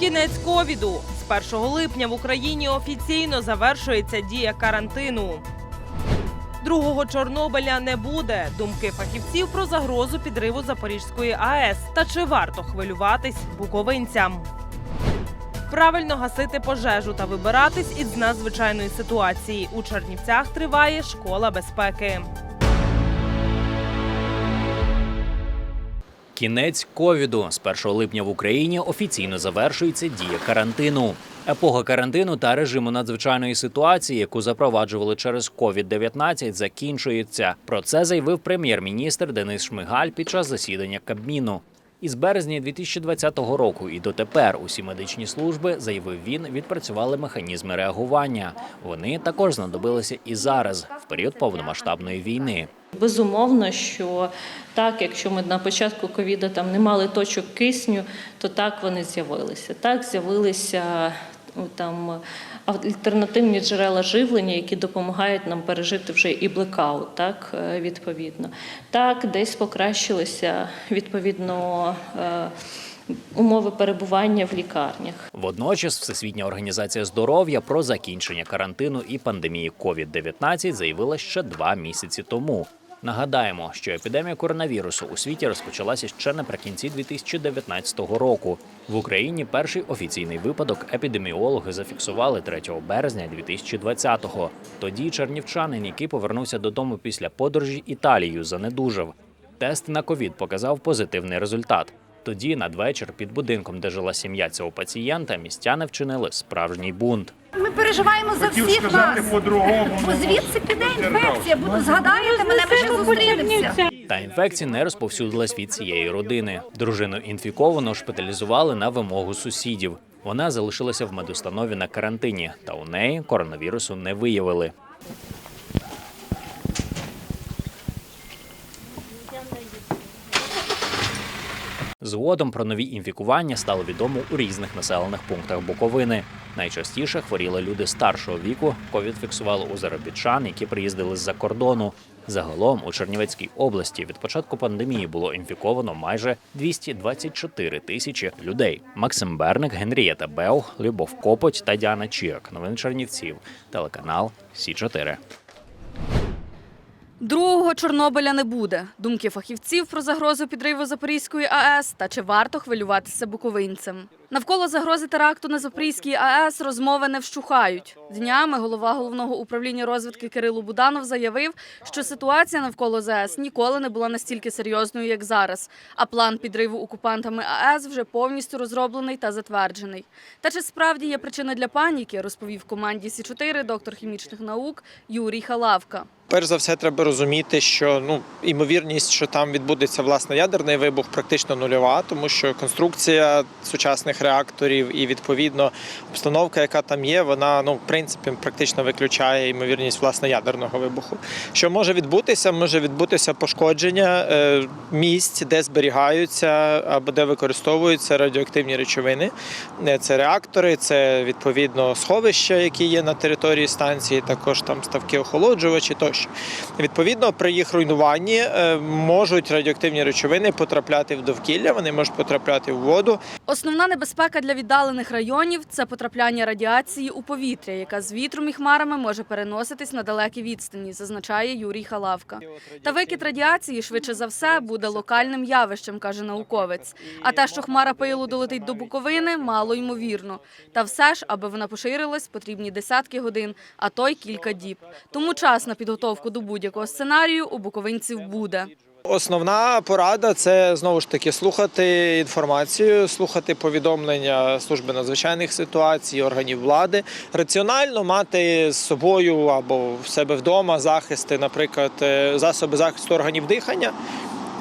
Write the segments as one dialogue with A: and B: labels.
A: Кінець ковіду з 1 липня в Україні офіційно завершується дія карантину. Другого Чорнобиля не буде. Думки фахівців про загрозу підриву Запорізької АЕС та чи варто хвилюватись буковинцям. Правильно гасити пожежу та вибиратись із надзвичайної ситуації. У Чернівцях триває школа безпеки.
B: Кінець ковіду з 1 липня в Україні офіційно завершується дія карантину. Епоха карантину та режиму надзвичайної ситуації, яку запроваджували через COVID-19, закінчується. Про це заявив прем'єр-міністр Денис Шмигаль під час засідання Кабміну. Із березня 2020 року і дотепер усі медичні служби, заявив він, відпрацювали механізми реагування. Вони також знадобилися і зараз, в період повномасштабної війни.
C: Безумовно, що так, якщо ми на початку ковіду там не мали точок кисню, то так вони з'явилися. Так з'явилися ну, там альтернативні джерела живлення, які допомагають нам пережити вже і блекаут, так е, відповідно. Так, десь покращилися відповідно. Умови перебування в лікарнях.
B: Водночас Всесвітня організація здоров'я про закінчення карантину і пандемії COVID-19 заявила ще два місяці тому. Нагадаємо, що епідемія коронавірусу у світі розпочалася ще наприкінці 2019 року. В Україні перший офіційний випадок епідеміологи зафіксували 3 березня 2020-го. Тоді чернівчанин, який повернувся додому після подорожі Італією, занедужав. Тест на ковід показав позитивний результат. Тоді надвечір під будинком, де жила сім'я цього пацієнта, містяни вчинили справжній бунт.
D: Ми переживаємо за
E: Хотів
D: всіх
E: сказати
D: нас.
E: по-другому.
D: Бо звідси піде інфекція. Буду згадаєте мене, ми ще зустрінемося.
B: Та інфекція не розповсюдилась від цієї родини. Дружину інфіковану шпиталізували на вимогу сусідів. Вона залишилася в медустанові на карантині, та у неї коронавірусу не виявили. Згодом про нові інфікування стало відомо у різних населених пунктах Буковини. Найчастіше хворіли люди старшого віку. Ковід фіксували у заробітчан, які приїздили з-за кордону. Загалом у Чернівецькій області від початку пандемії було інфіковано майже 224 тисячі людей. Максим Берник, Генрієта Беу, Любов Копоть та Діана Чіак. Новини Чернівців. Телеканал Сі 4
F: Другого Чорнобиля не буде. Думки фахівців про загрозу підриву Запорізької АЕС та чи варто хвилюватися буковинцям. Навколо загрози теракту на Запорізькій АЕС розмови не вщухають. Днями голова головного управління розвідки Кирило Буданов заявив, що ситуація навколо ЗАЕС ніколи не була настільки серйозною, як зараз. А план підриву окупантами АЕС вже повністю розроблений та затверджений. Та чи справді є причина для паніки, розповів команді Сі 4 доктор хімічних наук Юрій Халавка.
G: Перш за все, треба розуміти, що ну імовірність, що там відбудеться власне ядерний вибух, практично нульова, тому що конструкція сучасних реакторів і відповідно обстановка, яка там є, вона ну в принципі практично виключає ймовірність власне ядерного вибуху. Що може відбутися? Може відбутися пошкодження е, місць, де зберігаються або де використовуються радіоактивні речовини. Е, Це реактори, це відповідно сховища, які є на території станції, також там ставки охолоджувачі тощо. Відповідно, при їх руйнуванні е, можуть радіоактивні речовини потрапляти в довкілля, вони можуть потрапляти в воду.
F: Основна небезпека для віддалених районів це потрапляння радіації у повітря, яка з вітром і хмарами може переноситись на далекі відстані, зазначає Юрій Халавка. Та викид радіації швидше за все буде локальним явищем, каже науковець. А те, що хмара пилу долетить до Буковини, мало ймовірно. Та все ж, аби вона поширилась, потрібні десятки годин, а то й кілька діб. Тому час на підготовку до будь-якого сценарію у буковинців буде.
G: Основна порада це знову ж таки слухати інформацію, слухати повідомлення служби надзвичайних ситуацій, органів влади, раціонально мати з собою або в себе вдома захисти, наприклад, е, засоби захисту органів дихання.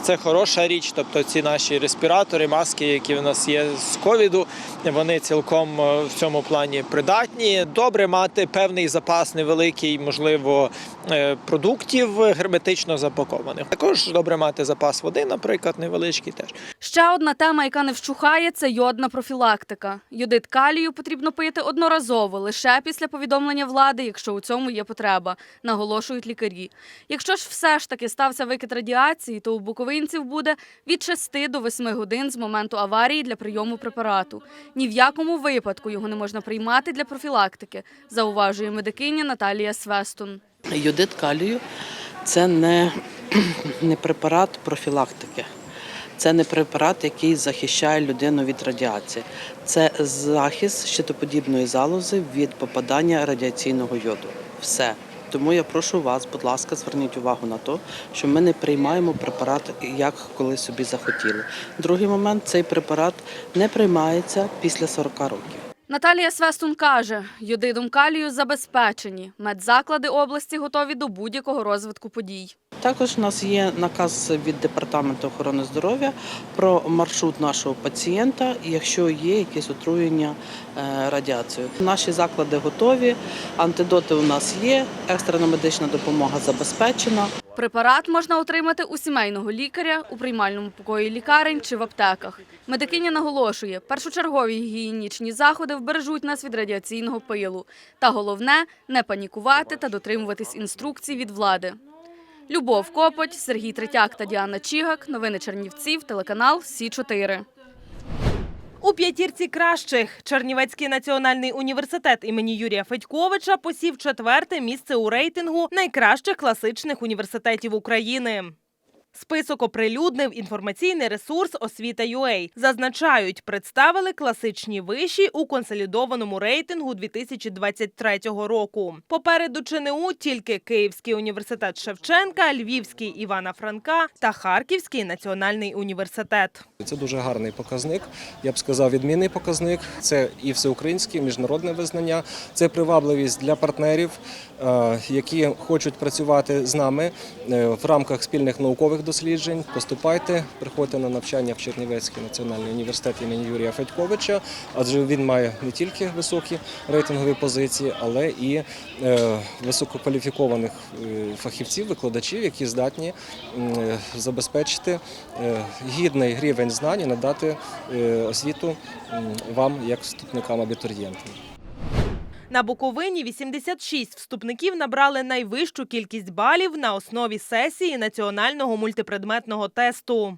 G: Це хороша річ, тобто ці наші респіратори, маски, які в нас є з ковіду, вони цілком е, в цьому плані придатні. Добре мати певний запас невеликий, можливо, е, продуктів герметично запакованих. Також добре мати запас води, наприклад, невеличкий теж.
F: Ще одна тема, яка не вщухає, це йодна профілактика. Йодит калію потрібно пити одноразово, лише після повідомлення влади, якщо у цьому є потреба, наголошують лікарі. Якщо ж все ж таки стався викид радіації, то у буковинців буде від 6 до 8 годин з моменту аварії для прийому препарату. Ні в якому випадку його не можна приймати для профілактики, зауважує медикиня Наталія Свестун.
E: Йодит калію це не, не препарат профілактики. Це не препарат, який захищає людину від радіації. Це захист щитоподібної залози від попадання радіаційного йоду. Все. Тому я прошу вас, будь ласка, зверніть увагу на те, що ми не приймаємо препарат, як коли собі захотіли. Другий момент цей препарат не приймається після 40 років.
F: Наталія Свестун каже, йодидом калію забезпечені. Медзаклади області готові до будь-якого розвитку подій.
E: Також у нас є наказ від департаменту охорони здоров'я про маршрут нашого пацієнта, якщо є якесь отруєння е, радіацією. Наші заклади готові, антидоти у нас є, екстрена медична допомога забезпечена.
F: Препарат можна отримати у сімейного лікаря, у приймальному покої лікарень чи в аптеках. Медикиня наголошує, першочергові гігієнічні заходи вбережуть нас від радіаційного пилу. Та головне не панікувати та дотримуватись інструкцій від влади. Любов Копоть, Сергій Третяк та Діана Чігак. Новини Чернівців, телеканал Сі 4
A: У п'ятірці кращих Чернівецький національний університет імені Юрія Федьковича посів четверте місце у рейтингу найкращих класичних університетів України. Список оприлюднив інформаційний ресурс Освіта.UA. Зазначають, представили класичні виші у консолідованому рейтингу 2023 року. Попереду ЧНУ тільки Київський університет Шевченка, Львівський Івана Франка та Харківський національний університет.
H: Це дуже гарний показник. Я б сказав, відмінний показник. Це і всеукраїнське, і міжнародне визнання. Це привабливість для партнерів, які хочуть працювати з нами е, в рамках спільних наукових досліджень. Поступайте, приходьте на навчання в Чернівецький національний університет імені Юрія Федьковича, адже він має не тільки високі рейтингові позиції, але і е, висококваліфікованих е, фахівців, викладачів, які здатні е, забезпечити е, гідний рівень знань і надати е, освіту вам як вступникам абітурієнтам.
A: На Буковині 86 вступників набрали найвищу кількість балів на основі сесії національного мультипредметного тесту.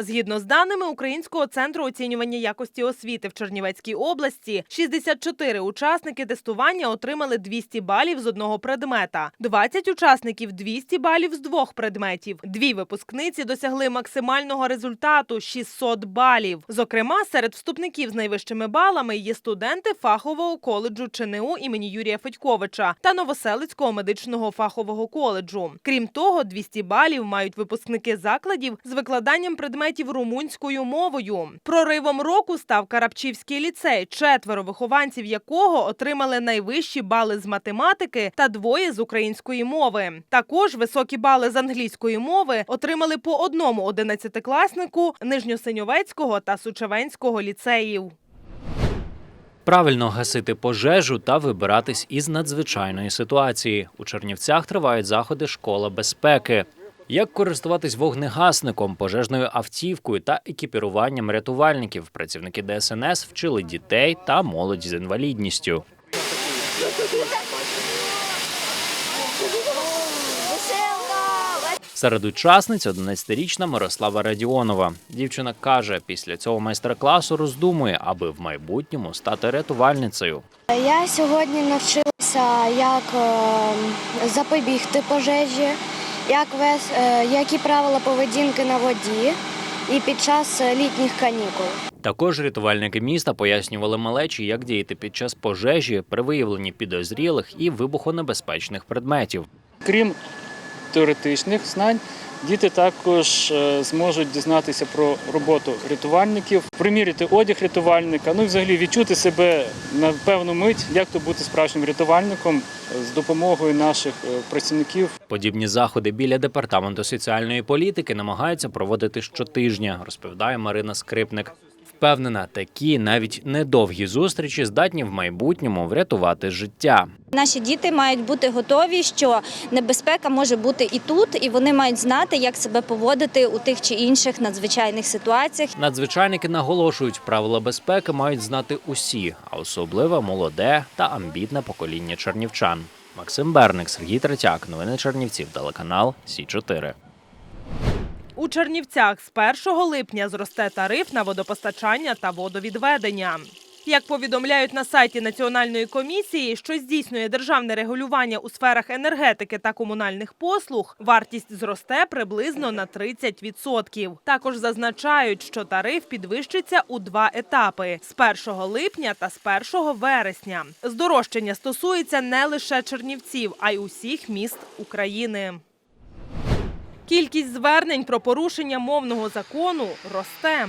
A: Згідно з даними Українського центру оцінювання якості освіти в Чернівецькій області, 64 учасники тестування отримали 200 балів з одного предмета, 20 учасників 200 балів з двох предметів. Дві випускниці досягли максимального результату 600 балів. Зокрема, серед вступників з найвищими балами є студенти фахового коледжу ЧНУ імені Юрія Федьковича та Новоселицького медичного фахового коледжу. Крім того, 200 балів мають випускники закладів з викладанням предметів румунською мовою. Проривом року став Карапчівський ліцей, четверо вихованців якого отримали найвищі бали з математики та двоє з української мови. Також високі бали з англійської мови отримали по одному одинадцятикласнику Нижньосиньовецького та Сучевенського ліцеїв.
B: Правильно гасити пожежу та вибиратись із надзвичайної ситуації. У Чернівцях тривають заходи школа безпеки. Як користуватись вогнегасником, пожежною автівкою та екіпіруванням рятувальників, працівники ДСНС вчили дітей та молодь з інвалідністю. Серед учасниць 11-річна Мирослава Радіонова. Дівчина каже, після цього майстер-класу роздумує, аби в майбутньому стати рятувальницею.
I: Я сьогодні навчилася, як е, запобігти пожежі, як вес, е, які правила поведінки на воді і під час е, літніх канікул.
B: Також рятувальники міста пояснювали малечі, як діяти під час пожежі при виявленні підозрілих і вибухонебезпечних предметів.
J: Крім теоретичних знань, діти також е, зможуть дізнатися про роботу рятувальників, приміряти одяг рятувальника, ну і взагалі відчути себе на певну мить, як то бути справжнім рятувальником е, з допомогою наших е, працівників.
B: Подібні заходи біля департаменту соціальної політики намагаються проводити щотижня, розповідає Марина Скрипник. Впевнена, такі навіть недовгі зустрічі здатні в майбутньому врятувати життя.
K: Наші діти мають бути готові, що небезпека може бути і тут, і вони мають знати, як себе поводити у тих чи інших надзвичайних ситуаціях.
B: Надзвичайники наголошують, правила безпеки мають знати усі, а особливо молоде та амбітне покоління чернівчан. Максим Берник, Сергій Третяк, новини Чернівців, телеканал Сі 4
A: У Чернівцях з 1 липня зросте тариф на водопостачання та водовідведення. Як повідомляють на сайті Національної комісії, що здійснює державне регулювання у сферах енергетики та комунальних послуг, вартість зросте приблизно на 30%. Також зазначають, що тариф підвищиться у два етапи з 1 липня та з 1 вересня. Здорожчання стосується не лише Чернівців, а й усіх міст України. Кількість звернень про порушення мовного закону росте.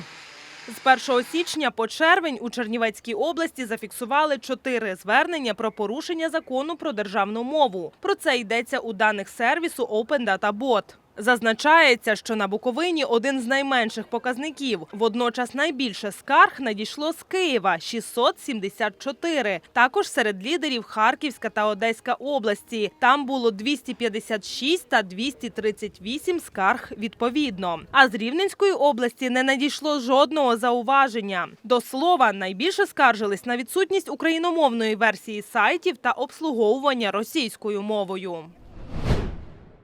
A: З 1 січня по червень у Чернівецькій області зафіксували чотири звернення про порушення закону про державну мову. Про це йдеться у даних сервісу Open Data Bot. Зазначається, що на Буковині один з найменших показників. Водночас найбільше скарг надійшло з Києва 674. Також серед лідерів Харківська та Одеська області. Там було 256 та 238 скарг відповідно. А з Рівненської області не надійшло жодного зауваження. До слова, найбільше скаржились на відсутність україномовної версії сайтів та обслуговування російською мовою.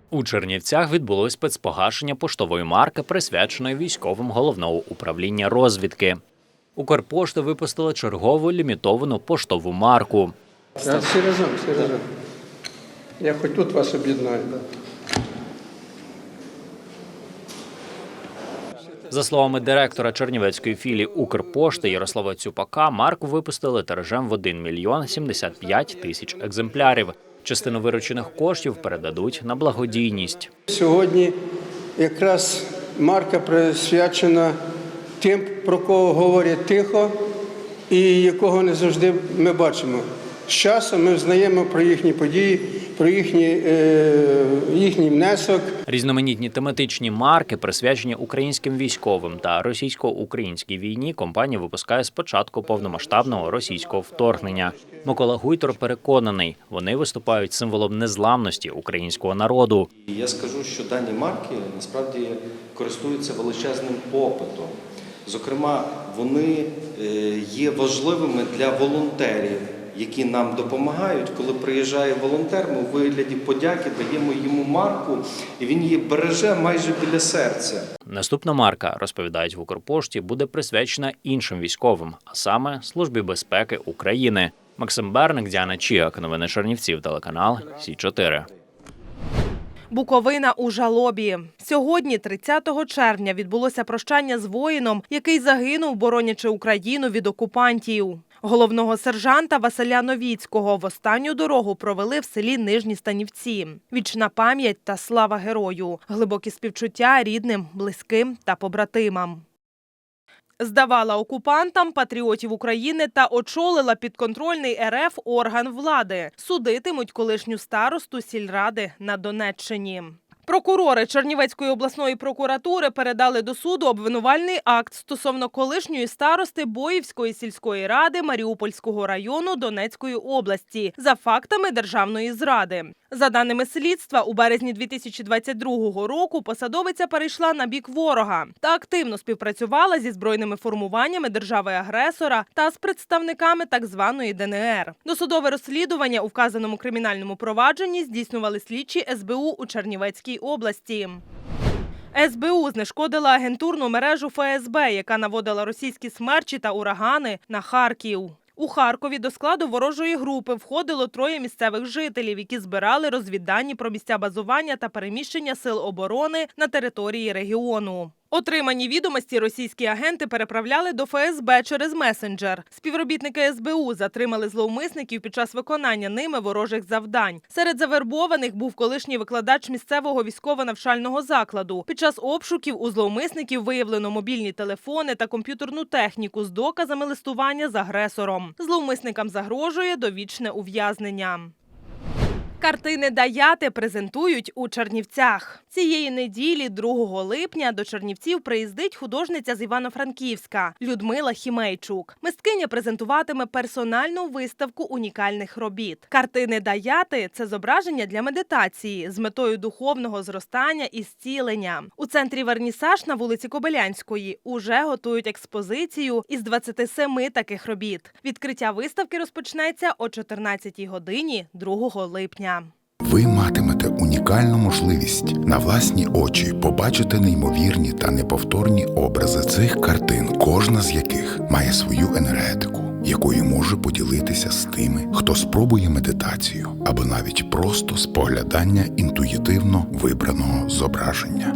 B: У Чернівцях відбулось спецпогашення поштової марки, присвяченої військовим головного управління розвідки. Укрпошта випустила чергову лімітовану поштову марку.
L: всі разом, всі разом. Я хоч тут вас об'єднаю.
B: За словами директора Чернівецької філії Укрпошти Ярослава Цюпака, марку випустили тиражем в 1 мільйон 75 тисяч екземплярів. Частину виручених коштів передадуть на благодійність.
L: Сьогодні якраз марка присвячена тим, про кого говорять тихо і якого не завжди ми бачимо. З часом ми знаємо про їхні події, про їхні, е, їхній внесок.
B: Різноманітні тематичні марки, присвячені українським військовим та російсько-українській війні, компанія випускає з початку повномасштабного російського вторгнення. Микола Гуйтор переконаний, вони виступають символом незламності українського народу.
M: Я скажу, що дані марки насправді користуються величезним попитом. Зокрема, вони е, є важливими для волонтерів, які нам допомагають. Коли приїжджає волонтер, ми у вигляді подяки даємо йому марку, і він її береже майже біля серця.
B: Наступна марка, розповідають в Укрпошті, буде присвячена іншим військовим, а саме Службі безпеки України. Максим Берник, Діана Чіак, новини Чернівців, телеканал Сі 4
A: Буковина у жалобі. Сьогодні, 30 червня, відбулося прощання з воїном, який загинув, боронячи Україну від окупантів. Головного сержанта Василя Новіцького в останню дорогу провели в селі Нижні Станівці. Вічна пам'ять та слава герою, глибокі співчуття рідним, близьким та побратимам. Здавала окупантам патріотів України та очолила підконтрольний РФ орган влади. Судитимуть колишню старосту сільради на Донеччині. Прокурори Чернівецької обласної прокуратури передали до суду обвинувальний акт стосовно колишньої старости Боївської сільської ради Маріупольського району Донецької області за фактами державної зради. За даними слідства, у березні 2022 року посадовиця перейшла на бік ворога та активно співпрацювала зі збройними формуваннями держави-агресора та з представниками так званої ДНР. Досудове розслідування у вказаному кримінальному провадженні здійснювали слідчі СБУ у Чернівецькій області. СБУ знешкодила агентурну мережу ФСБ, яка наводила російські смерчі та урагани на Харків. У Харкові до складу ворожої групи входило троє місцевих жителів, які збирали розвіддані про місця базування та переміщення сил оборони на території регіону. Отримані відомості російські агенти переправляли до ФСБ через месенджер. Співробітники СБУ затримали зловмисників під час виконання ними ворожих завдань. Серед завербованих був колишній викладач місцевого військово-навчального закладу. Під час обшуків у зловмисників виявлено мобільні телефони та комп'ютерну техніку з доказами листування з агресором. Зловмисникам загрожує довічне ув'язнення. Картини Даяти презентують у Чернівцях. Цієї неділі, 2 липня, до Чернівців приїздить художниця з Івано-Франківська Людмила Хімейчук. Мисткиня презентуватиме персональну виставку унікальних робіт. Картини Даяти це зображення для медитації з метою духовного зростання і зцілення. У центрі Вернісаж на вулиці Кобилянської уже готують експозицію із 27 таких робіт. Відкриття виставки розпочнеться о 14 годині 2 липня.
N: Ви матимете унікальну можливість на власні очі побачити неймовірні та неповторні образи цих картин, кожна з яких має свою енергетику, якою може поділитися з тими, хто спробує медитацію або навіть просто споглядання інтуїтивно вибраного зображення.